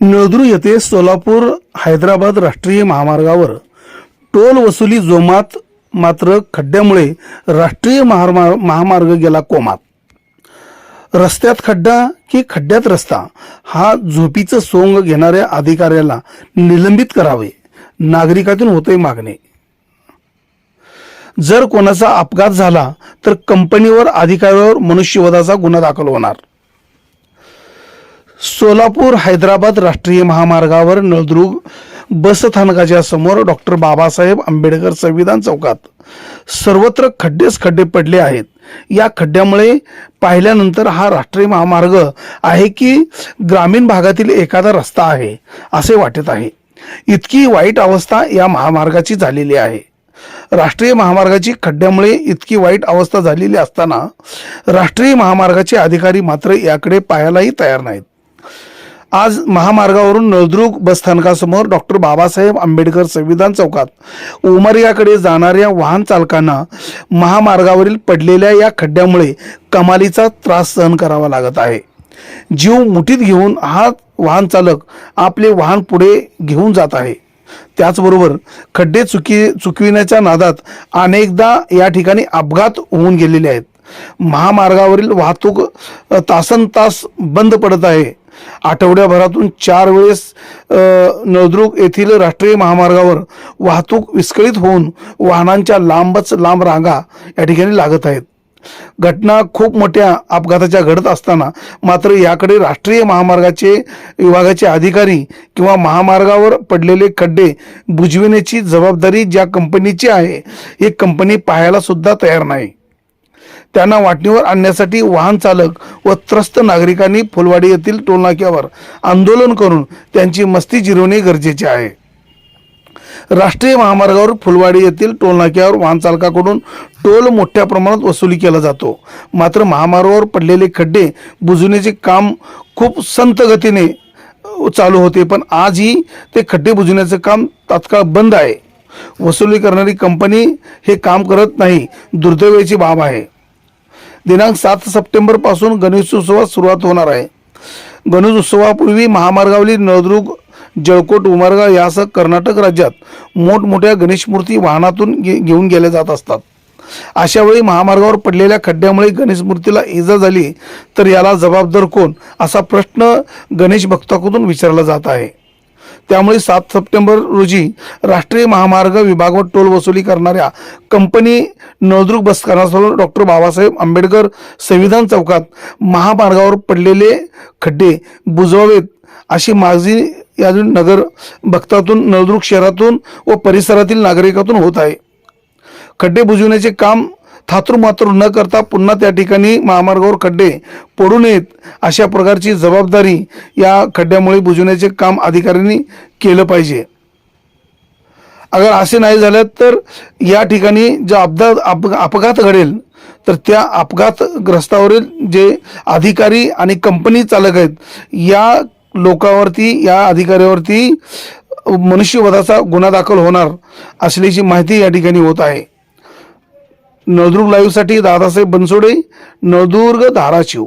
नळदुर्ग येथे सोलापूर हैदराबाद राष्ट्रीय महामार्गावर टोल वसुली जोमात मात्र खड्ड्यामुळे राष्ट्रीय महामार्ग महामार्ग गेला कोमात. रस्त्यात खड्डा की खड्ड्यात रस्ता हा झोपीचं सोंग घेणाऱ्या अधिकाऱ्याला निलंबित करावे नागरिकातून होते मागणे. जर कोणाचा अपघात झाला तर कंपनीवर अधिकाऱ्यावर मनुष्यवधाचा गुन्हा दाखल होणार. सोलापूर हैदराबाद राष्ट्रीय महामार्गावर नळदुर्ग बसस्थानकाच्या समोर डॉक्टर बाबासाहेब आंबेडकर संविधान चौकात सर्वत्र खड्डेच खड्डे पडले आहेत. या खड्ड्यामुळे पाहिल्यानंतर हा राष्ट्रीय महामार्ग आहे की ग्रामीण भागातील एखादा रस्ता आहे असे वाटत आहे. इतकी वाईट अवस्था या महामार्गाची झालेली आहे. राष्ट्रीय महामार्गाची खड्ड्यामुळे इतकी वाईट अवस्था झालेली असताना राष्ट्रीय महामार्गाचे अधिकारी मात्र याकडे पाहायलाही तयार नाहीत. आज महामार्गावरून नळदुर्ग बसस्थानकासमोर डॉक्टर बाबासाहेब आंबेडकर संविधान चौकात उमरियाकडे जाणाऱ्या वाहन चालकांना महामार्गावरील पडलेल्या या खड्ड्यामुळे कमालीचा त्रास सहन करावा लागत आहे. जीव मुठीत घेऊन हा वाहन चालक आपले वाहन पुढे घेऊन जात आहे. त्याचबरोबर खड्डे चुकी चुकविण्याच्या नादात अनेकदा या ठिकाणी अपघात होऊन गेलेले आहेत. महामार्गावरील वाहतूक तासन तास बंद पडत आहे. आठवड्याभरातून चार वेळेस नळदुर्ग येथील राष्ट्रीय महामार्गावर वाहतूक विस्कळीत होऊन वाहनांच्या लांबच लांब रांगा या ठिकाणी लागत आहेत. घटना खूप मोठ्या अपघाताच्या घडत असताना मात्र याकडे राष्ट्रीय महामार्गाचे विभागाचे अधिकारी किंवा महामार्गावर पडलेले खड्डे बुजविण्याची जबाबदारी ज्या कंपनीची आहे ही कंपनी पाहायला सुद्धा तयार नाही. त्यांना वाटणीवर आणण्यासाठी वाहन चालक व त्रस्त नागरिकांनी फुलवाडी येथील टोलनाक्यावर आंदोलन करून त्यांची मस्ती जिरवणे गरजेचे आहे. राष्ट्रीय महामार्गावर फुलवाडी येथील टोलनाक्यावर वाहन चालकाकडून टोल मोठ्या प्रमाणात वसुली केला जातो. मात्र महामार्गावर पडलेले खड्डे बुजवण्याचे काम खूप संत गतीने चालू होते पण आजही ते खड्डे बुजवण्याचं काम तात्काळ बंद आहे. वसुली करणारी कंपनी हे काम करत नाही दुर्दैवाची बाब आहे. दिनांक सात सप्टेंबरपासून गणेशोत्सवास सुरुवात होणार आहे. गणेशोत्सवापूर्वी महामार्गावरील नळदुर्ग जळकोट उमरगा यासह कर्नाटक राज्यात मोठमोठ्या गणेशमूर्ती वाहनातून घे- घेऊन गेल्या जात असतात. अशा वेळी महामार्गावर पडलेल्या खड्ड्यामुळे गणेश मूर्तीला इजा झाली तर याला जबाबदार कोण असा प्रश्न गणेश भक्ताकडून विचारला जात आहे. त्यामुळे सात सप्टेंबर रोजी राष्ट्रीय महामार्ग विभागावर टोल वसुली करणाऱ्या कंपनी नळदुर्ग बसस्थानासमोर डॉक्टर बाबासाहेब आंबेडकर संविधान चौकात महामार्गावर पडलेले खड्डे बुजवावेत अशी मागणी या नगर भक्तातून नळदुर्ग शहरातून व परिसरातील नागरिकातून होत आहे. खड्डे बुजवण्याचे काम थातुरमातुर न करता पुन्हा त्या ठिकाणी महामार्गावर खड्डे पडू नयेत अशा प्रकारची जबाबदारी या खड्ड्यामुळे बुजवण्याचे काम अधिकाऱ्यांनी केलं पाहिजे. अगर असे नाही झालं तर या ठिकाणी जो अपघात अप अपघात घडेल तर त्या अपघातग्रस्तावरील जे अधिकारी आणि कंपनी चालक आहेत या लोकावरती या अधिकाऱ्यावरती मनुष्यवधाचा गुन्हा दाखल होणार असल्याची माहिती या ठिकाणी होत आहे. नळदुर्ग लाईव्हसाठी दादासाहेब बनसोडे नळदुर्ग धाराशिव.